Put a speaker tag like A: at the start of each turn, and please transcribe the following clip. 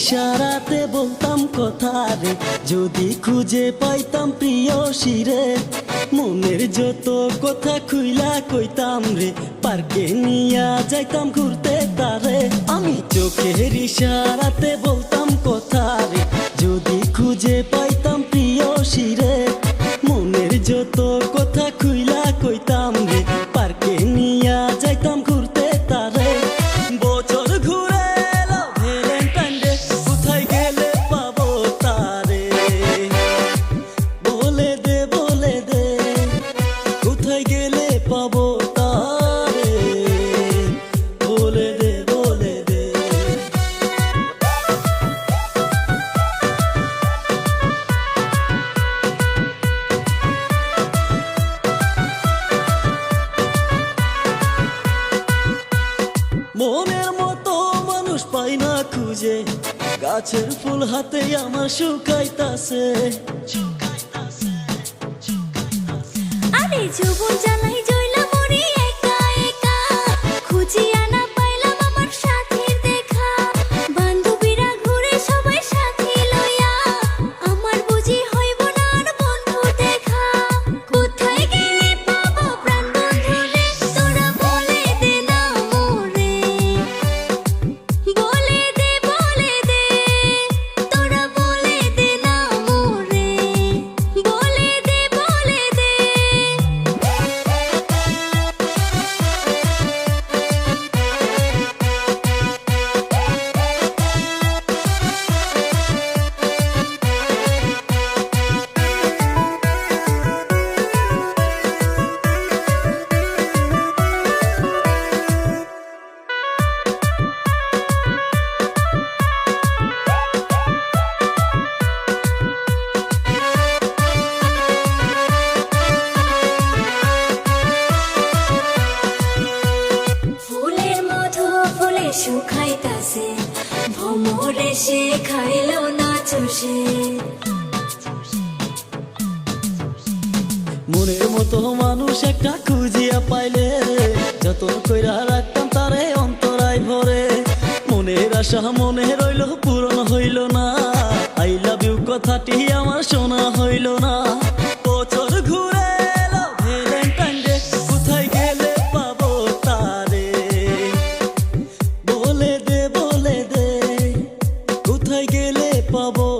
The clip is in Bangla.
A: ইশারাতে বলতাম কথা রে, যদি খুঁজে পাইতাম প্রিয় শিরে। মনের যত কথা খুইলা কইতাম রে, পার্কে নিয়া যাইতাম ঘুরতে তারে। আমি চোখের ইশারাতে বলতাম কথা রে, যদি খুঁজে পাইতাম গাছের ফুল হাতে আমার শুকাইতাছে।
B: আরে যৌবন জইলা মরি একা একা খুঁজিয়া শুকাইতাছে ভমরে সে খাইল না চষে
A: মনের মতো মানুষ একটা খুঁজিয়া পাইলে, যতন কইরা রাখতাম তারে অন্তরায় ভরে। মনের আশা মনে রইল, পূরণ হইল না। আই লাভ ইউ কথাটি আমার শোনা হইল না। কোথায় গেলে পাবো?